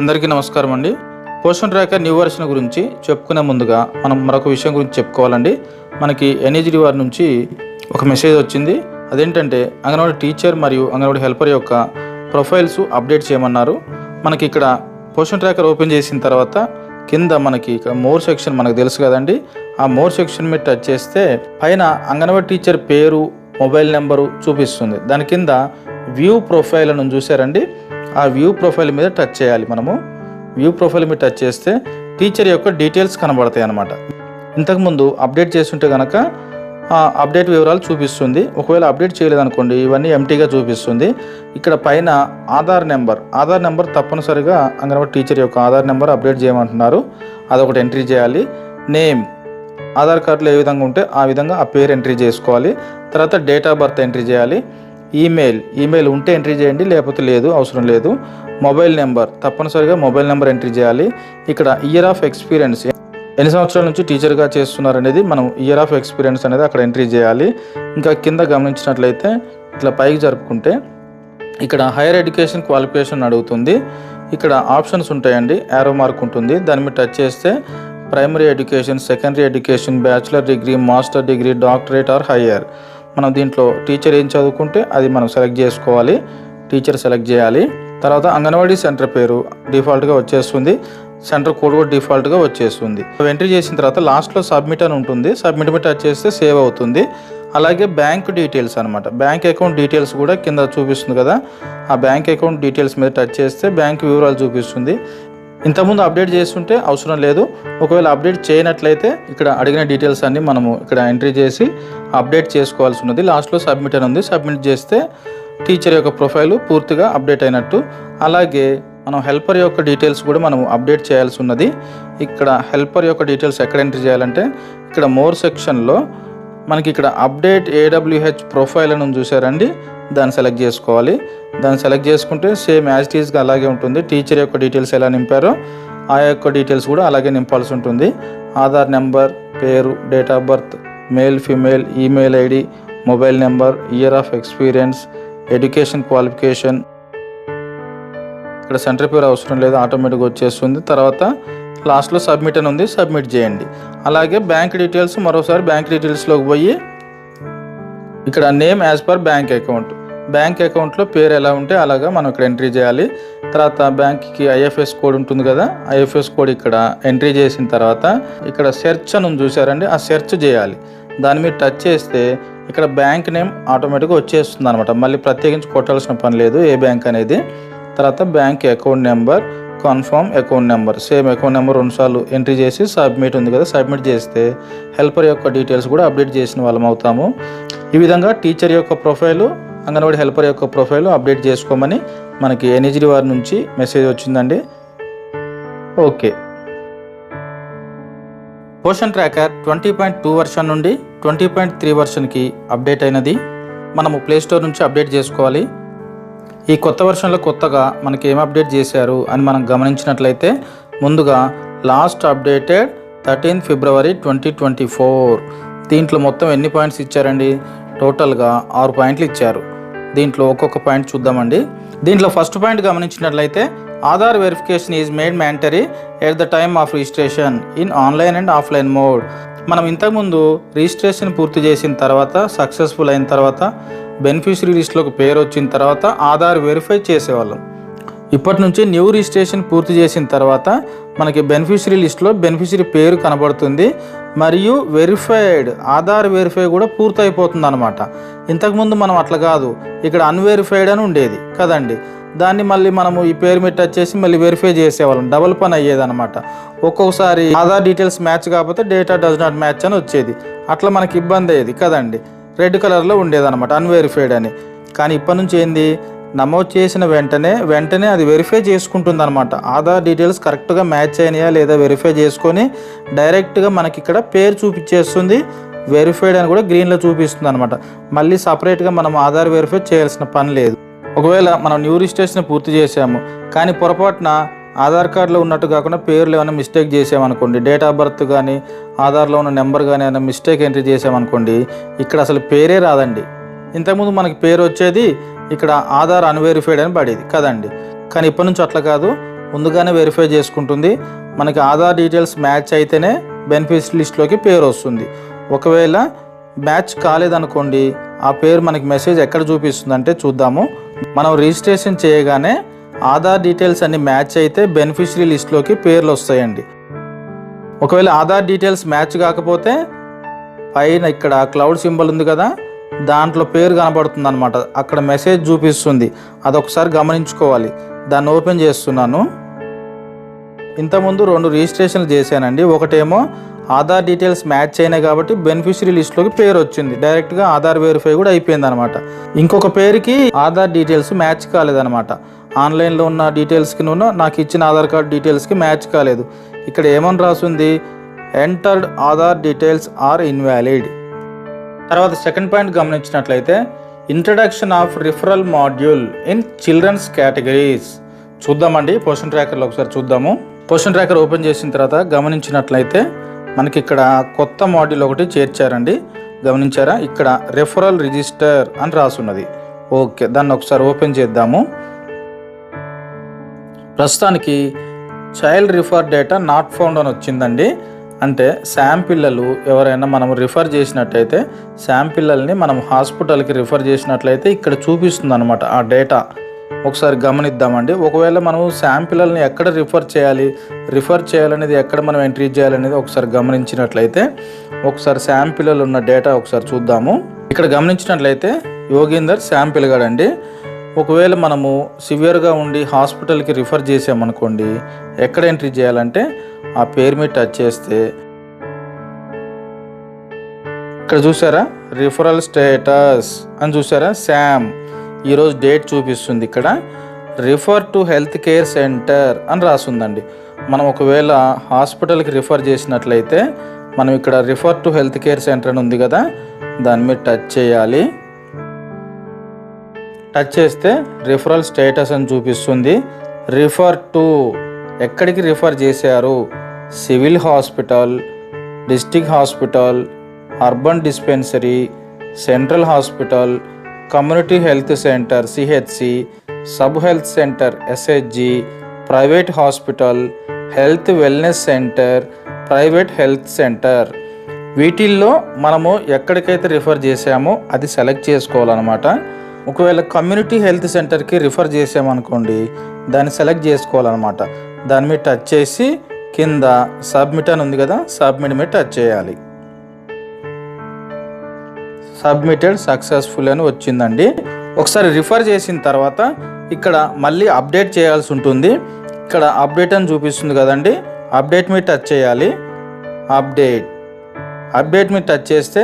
అందరికీ నమస్కారం అండి. పోషన్ ట్రాకర్ న్యూ వర్షన్ గురించి చెప్పుకునే ముందుగా మనం మరొక విషయం గురించి చెప్పుకోవాలండి. మనకి ఎన్హెచ్డి వారి నుంచి ఒక మెసేజ్ వచ్చింది. అదేంటంటే అంగన్వాడీ టీచర్ మరియు అంగన్వాడీ హెల్పర్ యొక్క ప్రొఫైల్స్ అప్డేట్ చేయమన్నారు. మనకి ఇక్కడ పోషన్ ట్రాకర్ ఓపెన్ చేసిన తర్వాత కింద మనకి ఇక్కడ మోర్ సెక్షన్ మనకు తెలుసు కదండి. ఆ మోర్ సెక్షన్ మీద టచ్ చేస్తే పైన అంగన్వాడీ టీచర్ పేరు మొబైల్ నెంబరు చూపిస్తుంది. దాని కింద వ్యూ ప్రొఫైల్ అని చూసారండి ఆ వ్యూ ప్రొఫైల్ మీద టచ్ చేయాలి మనము. వ్యూ ప్రొఫైల్ మీద టచ్ చేస్తే టీచర్ యొక్క డీటెయిల్స్ కనబడతాయి అన్నమాట. ఇంతకుముందు అప్డేట్ చేస్తుంటే కనుక అప్డేట్ వివరాలు చూపిస్తుంది. ఒకవేళ అప్డేట్ చేయలేదనుకోండి ఇవన్నీ ఎంటీగా చూపిస్తుంది. ఇక్కడ పైన ఆధార్ నెంబర్. ఆధార్ నెంబర్ తప్పనిసరిగా అంగన్వాడీ టీచర్ యొక్క ఆధార్ నెంబర్ అప్డేట్ చేయమంటున్నారు. అదొకటి ఎంట్రీ చేయాలి. నేమ్. ఆధార్ కార్డులో ఏ విధంగా ఉంటే ఆ విధంగా ఆ పేరు ఎంట్రీ చేసుకోవాలి. తర్వాత డేట్ ఆఫ్ బర్త్ ఎంట్రీ చేయాలి. ఈమెయిల్ ఈమెయిల్ ఉంటే ఎంట్రీ చేయండి లేకపోతే లేదు అవసరం లేదు. మొబైల్ నెంబర్ తప్పనిసరిగా మొబైల్ నెంబర్ ఎంట్రీ చేయాలి. ఇక్కడ ఇయర్ ఆఫ్ ఎక్స్పీరియన్స్ ఎన్ని సంవత్సరాల నుంచి టీచర్గా చేస్తున్నారు అనేది మనం ఇయర్ ఆఫ్ ఎక్స్పీరియన్స్ అనేది అక్కడ ఎంట్రీ చేయాలి. ఇంకా కింద గమనించినట్లయితే ఇట్లా పైకి జరుపుకుంటే ఇక్కడ హైయర్ ఎడ్యుకేషన్ క్వాలిఫికేషన్ అడుగుతుంది. ఇక్కడ ఆప్షన్స్ ఉంటాయండి యారో మార్క్ ఉంటుంది. దాని మీద టచ్ చేస్తే primary education secondary education bachelor degree master degree doctorate or higher మనం దీంట్లో టీచర్ ఏం చదువుకుంటే అది మనం సెలెక్ట్ చేసుకోవాలి. టీచర్ సెలెక్ట్ చేయాలి. తర్వాత అంగన్వాడీ సెంటర్ పేరు డిఫాల్ట్గా వచ్చేస్తుంది. సెంటర్ కోడ్ కూడా డిఫాల్ట్గా వచ్చేస్తుంది. ఎంట్రీ చేసిన తర్వాత లాస్ట్లో సబ్మిట్ అని ఉంటుంది. సబ్మిట్ మీద టచ్ చేస్తే సేవ్ అవుతుంది. అలాగే బ్యాంక్ డీటెయిల్స్ అనమాట బ్యాంక్ అకౌంట్ డీటెయిల్స్ కూడా కింద చూపిస్తుంది కదా. ఆ బ్యాంక్ అకౌంట్ డీటెయిల్స్ మీద టచ్ చేస్తే బ్యాంక్ వివరాలు చూపిస్తుంది. ఇంతకుముందు అప్డేట్ చేస్తుంటే అవసరం లేదు. ఒకవేళ అప్డేట్ చేయనట్లయితే ఇక్కడ అడిగిన డీటెయిల్స్ అన్ని మనము ఇక్కడ ఎంట్రీ చేసి అప్డేట్ చేసుకోవాల్సి ఉన్నది. లాస్ట్లో సబ్మిట్ అని ఉంది. సబ్మిట్ చేస్తే టీచర్ యొక్క ప్రొఫైల్ పూర్తిగా అప్డేట్ అయినట్టు. అలాగే మనం హెల్పర్ యొక్క డీటెయిల్స్ కూడా మనం అప్డేట్ చేయాల్సి ఉన్నది. ఇక్కడ హెల్పర్ యొక్క డీటెయిల్స్ ఎక్కడ ఎంట్రీ చేయాలంటే ఇక్కడ మోర్ సెక్షన్లో మనకి ఇక్కడ అప్డేట్ ఏడబ్ల్యూహెచ్ ప్రొఫైల్ అని చూసారండి దాన్ని సెలెక్ట్ చేసుకోవాలి. దాన్ని సెలెక్ట్ చేసుకుంటే సేమ్ యాజ్ టీజ్గా అలాగే ఉంటుంది. టీచర్ యొక్క డీటెయిల్స్ ఎలా నింపారో ఆ యొక్క డీటెయిల్స్ కూడా అలాగే నింపాల్సి ఉంటుంది. ఆధార్ నెంబర్ పేరు date of birth male female email ID mobile number year of experience education qualification ఇక్కడ సెంటర్ పేరు అవసరం లేదు ఆటోమేటిక్గా వచ్చేస్తుంది. తర్వాత లాస్ట్లో సబ్మిట్ అని ఉంది సబ్మిట్ చేయండి. అలాగే బ్యాంక్ డీటెయిల్స్ మరోసారి బ్యాంక్ డీటెయిల్స్లోకి పోయి ఇక్కడ name as per bank account bank అకౌంట్లో పేరు ఎలా ఉంటే అలాగా మనం ఇక్కడ ఎంట్రీ చేయాలి. తర్వాత బ్యాంక్కి ఐఎఫ్ఎస్ కోడ్ ఉంటుంది కదా ఐఎఫ్ఎస్ కోడ్ ఇక్కడ ఎంట్రీ చేసిన తర్వాత ఇక్కడ సెర్చ్ అని చూసారండి ఆ సెర్చ్ చేయాలి. దాని మీద టచ్ చేస్తే ఇక్కడ బ్యాంక్ నేమ్ ఆటోమేటిక్గా వచ్చేస్తుంది అనమాట మళ్ళీ ప్రత్యేకించి కొట్టాల్సిన పని లేదు ఏ బ్యాంక్ అనేది. తర్వాత bank account number confirm account number same account number రెండుసార్లు ఎంట్రీ చేసి సబ్మిట్ ఉంది కదా సబ్మిట్ చేస్తే హెల్పర్ యొక్క డీటెయిల్స్ కూడా అప్డేట్ చేసిన వాళ్ళం అవుతాము. ఈ విధంగా టీచర్ యొక్క ప్రొఫైలు అంగన్వాడీ హెల్పర్ యొక్క ప్రొఫైల్ అప్డేట్ చేసుకోమని మనకి ఎన్హెచ్డి వారి నుంచి మెసేజ్ వచ్చిందండి. Okay. Poshan tracker twenty point two version నుండి ట్వంటీ పాయింట్ త్రీ వర్షన్కి అప్డేట్ అయినది. మనము ప్లేస్టోర్ నుంచి అప్డేట్ చేసుకోవాలి. ఈ కొత్త వర్షన్లో కొత్తగా మనకి ఏం అప్డేట్ చేశారు అని మనం గమనించినట్లయితే ముందుగా last updated thirteen February twenty twenty four. దీంట్లో మొత్తం ఎన్ని పాయింట్స్ ఇచ్చారండి? టోటల్గా ఆరు పాయింట్లు ఇచ్చారు. దీంట్లో ఒక్కొక్క పాయింట్ చూద్దామండి. దీంట్లో ఫస్ట్ పాయింట్ గమనించినట్లయితే Aadhaar verification is made mandatory at the time of registration in online and offline mode మనం ఇంతకుముందు రిజిస్ట్రేషన్ పూర్తి చేసిన తర్వాత సక్సెస్ఫుల్ అయిన తర్వాత బెనిఫిషరీ లిస్ట్లోకి పేరు వచ్చిన తర్వాత ఆధార్ వెరిఫై చేసేవాళ్ళం. ఇప్పటి నుంచి న్యూ రిజిస్ట్రేషన్ పూర్తి చేసిన తర్వాత మనకి బెనిఫిషరీ లిస్ట్లో బెనిఫిషరీ పేరు కనబడుతుంది. మరియు వెరిఫైడ్ ఆధార్ వెరిఫై కూడా పూర్తయిపోతుంది అనమాట ఇంతకుముందు మనం అట్లా కాదు ఇక్కడ అన్వెరిఫైడ్ అని ఉండేది కదండి. దాన్ని మళ్ళీ మనము ఈ పేరు మీద టచ్ చేసి మళ్ళీ వెరిఫై చేసేవాళ్ళం డబుల్ పని అయ్యేది అనమాట ఒక్కొక్కసారి ఆధార్ డీటెయిల్స్ మ్యాచ్ కాకపోతే డేటా డస్ నాట్ మ్యాచ్ అని వచ్చేది. అట్లా మనకి ఇబ్బంది అయ్యేది కదండి. రెడ్ కలర్లో ఉండేదన్నమాట అన్వెరిఫైడ్ అని. కానీ ఇప్పటి నుంచి ఏంది? నమోదు చేసిన వెంటనే వెంటనే అది వెరిఫై చేసుకుంటుంది అనమాట ఆధార్ డీటెయిల్స్ కరెక్ట్గా మ్యాచ్ అయినాయా లేదా వెరిఫై చేసుకొని డైరెక్ట్గా మనకి ఇక్కడ పేరు చూపించేస్తుంది. వెరిఫైడ్ అని కూడా గ్రీన్లో చూపిస్తుంది అనమాట మళ్ళీ సపరేట్గా మనం ఆధార్ వెరిఫై చేయాల్సిన పని లేదు. ఒకవేళ మనం న్యూ రిజిస్ట్రేషన్ పూర్తి చేసాము కానీ పొరపాటున ఆధార్ కార్డులో ఉన్నట్టు కాకుండా పేర్లు ఏమైనా మిస్టేక్ చేసామనుకోండి డేట్ ఆఫ్ బర్త్ కానీ ఆధార్లో ఉన్న నెంబర్ కానీ ఏమైనా మిస్టేక్ ఎంట్రీ చేసామనుకోండి ఇక్కడ అసలు పేరే రాదండి. ఇంతకుముందు మనకి పేరు వచ్చేది ఇక్కడ ఆధార్ అన్వెరిఫైడ్ అని పడేది. కదండి. కానీ ఇప్పటి నుంచి అట్లా కాదు. ముందుగానే వెరిఫై చేసుకుంటుంది. మనకి ఆధార్ డీటెయిల్స్ మ్యాచ్ అయితేనే బెనిఫిట్స్ లిస్ట్లోకి పేరు వస్తుంది. ఒకవేళ మ్యాచ్ కాలేదనుకోండి ఆ పేరు మనకి మెసేజ్ ఎక్కడ చూపిస్తుంది అంటే చూద్దాము. మనం రిజిస్ట్రేషన్ చేయగానే ఆధార్ డీటెయిల్స్ అన్ని మ్యాచ్ అయితే బెనిఫిషరీ లిస్ట్లోకి పేర్లు వస్తాయండి. ఒకవేళ ఆధార్ డీటెయిల్స్ మ్యాచ్ కాకపోతే పైన ఇక్కడ క్లౌడ్ సింబల్ ఉంది కదా దాంట్లో పేరు కనబడుతుంది అనమాట అక్కడ మెసేజ్ చూపిస్తుంది. అదొకసారి గమనించుకోవాలి. దాన్ని ఓపెన్ చేస్తున్నాను. ఇంతకుముందు రెండు రిజిస్ట్రేషన్లు చేశానండి. ఒకటేమో ఆధార్ డీటెయిల్స్ మ్యాచ్ అయినాయి కాబట్టి బెనిఫిషరీ లిస్ట్లోకి పేరు వచ్చింది. డైరెక్ట్గా ఆధార్ వెరిఫై కూడా అయిపోయింది అనమాట ఇంకొక పేరుకి ఆధార్ డీటెయిల్స్ మ్యాచ్ కాలేదనమాట ఆన్లైన్లో ఉన్న డీటెయిల్స్కి నువ్వు నాకు ఇచ్చిన ఆధార్ కార్డ్ డీటెయిల్స్కి మ్యాచ్ కాలేదు. ఇక్కడ ఏమని రాసింది? Entered Aadhaar details are invalid. తర్వాత సెకండ్ పాయింట్ గమనించినట్లయితే introduction of referral module in children's categories చూద్దామండి పోషన్ ట్రాకర్లో ఒకసారి చూద్దాము. పోషన్ ట్రాకర్ ఓపెన్ చేసిన తర్వాత గమనించినట్లయితే మనకి ఇక్కడ కొత్త మాడ్యూల్ ఒకటి చేర్చారండి. గమనించారా? ఇక్కడ రెఫరల్ రిజిస్టర్ అని రాసున్నది. ఓకే దాన్ని ఒకసారి ఓపెన్ చేద్దాము. ప్రస్తుతానికి child refer data not found అని వచ్చిందండి. అంటే శామ్ పిల్లలు ఎవరైనా మనం రిఫర్ చేసినట్టయితే శామ్ పిల్లల్ని మనం హాస్పిటల్కి రిఫర్ చేసినట్లయితే ఇక్కడ చూపిస్తుంది అనమాట ఆ డేటా. ఒకసారి గమనిద్దామండి. ఒకవేళ మనం శామ్ పిల్లల్ని ఎక్కడ రిఫర్ చేయాలి రిఫర్ చేయాలనేది ఎక్కడ మనం ఎంట్రీ చేయాలనేది ఒకసారి గమనించినట్లయితే ఒకసారి శామ్ పిల్లలు ఉన్న డేటా ఒకసారి చూద్దాము. ఇక్కడ గమనించినట్లయితే యోగేందర్ శామ్ పిల్లగాడండి ఒకవేళ మనము సివియర్గా ఉండి హాస్పిటల్కి రిఫర్ చేసామనుకోండి ఎక్కడ ఎంట్రీ చేయాలంటే ఆ పేరు మీద టచ్ చేస్తే. ఇక్కడ చూసారా? రిఫరల్ స్టేటస్ అని చూసారా? శామ్. ఈరోజు డేట్ చూపిస్తుంది ఇక్కడ. Refer to health care centre అని రాసుందండి. మనం ఒకవేళ హాస్పిటల్కి రిఫర్ చేసినట్లయితే మనం ఇక్కడ refer to health care centre అని ఉంది కదా దాని మీద టచ్ చేయాలి. టచ్ చేస్తే రిఫరల్ స్టేటస్ అని చూపిస్తుంది. రిఫర్ టు ఎక్కడికి రిఫర్ చేశారు? Civil hospital district hospital urban dispensary central hospital community health centre CHC sub health centre SHG private hospital health wellness centre private health centre. వీటిల్లో మనము ఎక్కడికైతే refer చేసామో అది సెలెక్ట్ చేసుకోవాలన్నమాట. ఒకవేళ కమ్యూనిటీ హెల్త్ సెంటర్కి రిఫర్ చేసామనుకోండి దాన్ని సెలెక్ట్ చేసుకోవాలన్నమాట. దాని మీద టచ్ చేసి కింద సబ్మిట్ అని ఉంది కదా సబ్మిట్ మీద టచ్ చేయాలి. సబ్మిటెడ్ సక్సెస్ఫుల్ అని వచ్చిందండి. ఒకసారి రిఫర్ చేసిన తర్వాత ఇక్కడ మళ్ళీ అప్డేట్ చేయాల్సి ఉంటుంది. ఇక్కడ అప్డేట్ అని చూపిస్తుంది కదండి అప్డేట్ మీద టచ్ చేయాలి. అప్డేట్ అప్డేట్ మీద టచ్ చేస్తే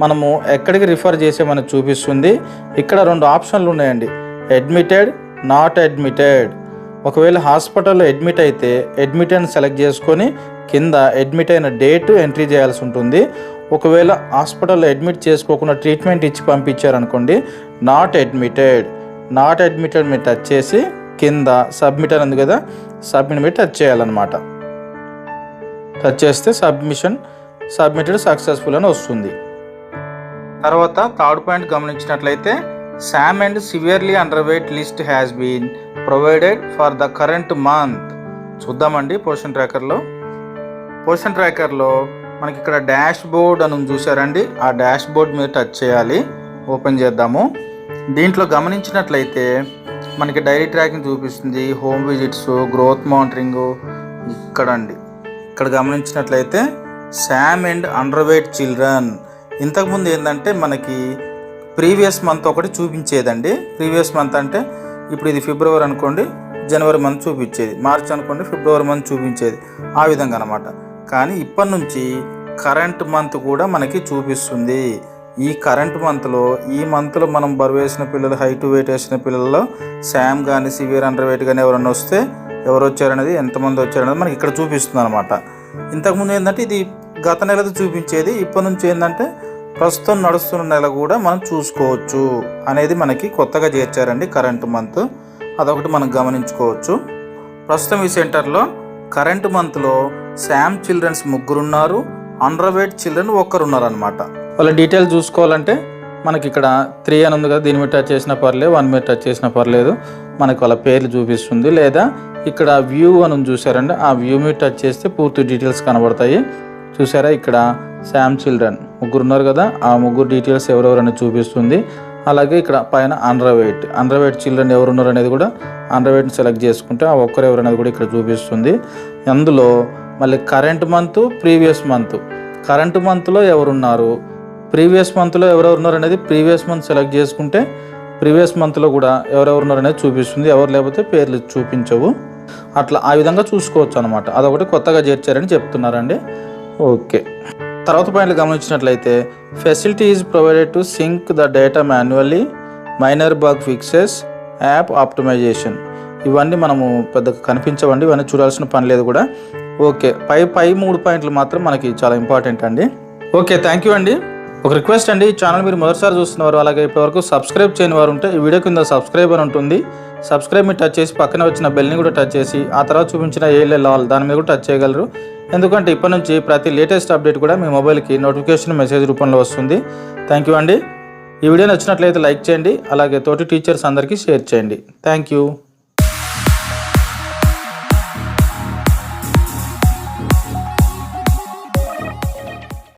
మనము ఎక్కడికి రిఫర్ చేసామని చూపిస్తుంది. ఇక్కడ రెండు ఆప్షన్లు ఉన్నాయండి. అడ్మిటెడ్ నాట్ అడ్మిటెడ్ ఒకవేళ హాస్పిటల్లో అడ్మిట్ అయితే అడ్మిట్ అని సెలెక్ట్ చేసుకొని కింద అడ్మిట్ అయిన డేట్ ఎంట్రీ చేయాల్సి ఉంటుంది. ఒకవేళ హాస్పిటల్లో అడ్మిట్ చేసుకోకుండా ట్రీట్మెంట్ ఇచ్చి పంపించారనుకోండి నాట్ అడ్మిటెడ్ నాట్ అడ్మిటెడ్ మీద టచ్ చేసి కింద సబ్మిట్ అని ఉంది కదా సబ్మిట్ మీద టచ్ చేయాలన్నమాట. టచ్ చేస్తే సబ్మిషన్ సబ్మిటెడ్ సక్సెస్ఫుల్ అని వస్తుంది. తర్వాత థర్డ్ పాయింట్ గమనించినట్లయితే SAM and severely underweight list has been provided for the current month చూద్దామండి పోషన్ ట్రాకర్లో పోషన్ ట్రాకర్లో మనకి ఇక్కడ డాష్ బోర్డ్ అని చూసారండి ఆ డాష్ బోర్డ్ మీద టచ్ చేయాలి. ఓపెన్ చేద్దాము. దీంట్లో గమనించినట్లయితే మనకి డైరీ ట్రాకింగ్ చూపిస్తుంది. హోమ్ విజిట్స్ గ్రోత్ మానిటరింగ్ ఇక్కడ అండి ఇక్కడ గమనించినట్లయితే SAM and underweight children ఇంతకుముందు ఏంటంటే మనకి ప్రీవియస్ మంత్ ఒకటి చూపించేదండి. ప్రీవియస్ మంత్ అంటే ఇప్పుడు ఇది ఫిబ్రవరి అనుకోండి జనవరి మంత్ చూపించేది. మార్చ్ అనుకోండి ఫిబ్రవరి మంత్ చూపించేది. ఆ విధంగా అనమాట కానీ ఇప్పటి నుంచి కరెంట్ మంత్ కూడా మనకి చూపిస్తుంది. ఈ కరెంట్ మంత్లో ఈ మంత్లో మనం బరువు వేసిన పిల్లలు హైట్ వెయిట్ వేసిన పిల్లల్లో శామ్ కానీ సివియర్ అండర్ వెయిట్ కానీ ఎవరైనా వస్తే ఎవరు వచ్చారనేది ఎంతమంది వచ్చారనేది మనకి ఇక్కడ చూపిస్తుంది అనమాట ఇంతకుముందు ఏంటంటే ఇది గత నెలది చూపించేది. ఇప్పటి నుంచి ఏంటంటే ప్రస్తుతం నడుస్తున్న నెల కూడా మనం చూసుకోవచ్చు అనేది మనకి కొత్తగా చేర్చారండి కరెంట్ మంత్. అదొకటి మనం గమనించుకోవచ్చు. ప్రస్తుతం ఈ సెంటర్లో కరెంట్ మంత్లో శామ్ చిల్డ్రన్స్ ముగ్గురున్నారు అండర్వేట్ చిల్డ్రన్ ఒక్కరున్నారు అనమాట వాళ్ళ డీటెయిల్ చూసుకోవాలంటే మనకి ఇక్కడ త్రీ అని ఉంది కదా దీని మీద టచ్ చేసినా పర్లేదు వన్ మీద టచ్ చేసినా పర్లేదు. మనకు వాళ్ళ పేర్లు చూపిస్తుంది. లేదా ఇక్కడ వ్యూ అని చూసారండి ఆ వ్యూ మీద టచ్ చేస్తే పూర్తి డీటెయిల్స్ కనబడతాయి. చూసారా ఇక్కడ శామ్ చిల్డ్రన్ ముగ్గురు ఉన్నారు కదా. ఆ ముగ్గురు డీటెయిల్స్ ఎవరెవరని చూపిస్తుంది. అలాగే ఇక్కడ పైన అండర్వైట్ అండర్వైట్ చిల్డ్రన్ ఎవరున్నారు అనేది కూడా అండర్వైట్ని సెలెక్ట్ చేసుకుంటే ఆ ఒక్కరు ఎవరు అనేది కూడా ఇక్కడ చూపిస్తుంది. అందులో మళ్ళీ current month previous month current మంత్లో ఎవరున్నారు? ప్రీవియస్ మంత్లో ఎవరెవరు ఉన్నారు అనేది ప్రీవియస్ మంత్ సెలెక్ట్ చేసుకుంటే ప్రీవియస్ మంత్లో కూడా ఎవరెవరు ఉన్నారు అనేది చూపిస్తుంది. ఎవరు లేకపోతే పేర్లు చూపించవు. అట్లా ఆ విధంగా చూసుకోవచ్చు అనమాట అదొకటి కొత్తగా చేర్చారని చెప్తున్నారండి. ఓకే. తర్వాత పాయింట్లు గమనించినట్లయితే facility is provided to sync the data manually minor bug fixes app optimisation ఇవన్నీ మనము పెద్దగా కనిపించవండి ఇవన్నీ చూడాల్సిన పని లేదు కూడా. ఓకే. పై పై మూడు పాయింట్లు మాత్రం మనకి చాలా ఇంపార్టెంట్ అండి. ఓకే థ్యాంక్ యూ అండి. ఒక రిక్వెస్ట్ అండి ఈ ఛానల్ మీరు మొదటిసారి చూస్తున్నవారు అలాగే ఇప్పటివరకు సబ్స్క్రైబ్ చేయని వారు ఉంటే ఈ వీడియో కింద సబ్స్క్రైబ్ అని ఉంటుంది సబ్స్క్రైబ్ని టచ్ చేసి పక్కన వచ్చిన బెల్ని కూడా టచ్ చేసి ఆ తర్వాత చూపించిన ఏఎల్ఎల్ లాల్ దాని మీద కూడా టచ్ చేయగలరు. ఎందుకంటే ఇప్పటి నుంచి ప్రతి లేటెస్ట్ అప్డేట్ కూడా మీ మొబైల్కి నోటిఫికేషన్ మెసేజ్ రూపంలో వస్తుంది. థ్యాంక్ యూ అండి. ఈ వీడియో నచ్చినట్లయితే లైక్ చేయండి అలాగే తోటి టీచర్స్ అందరికీ షేర్ చేయండి. Thank you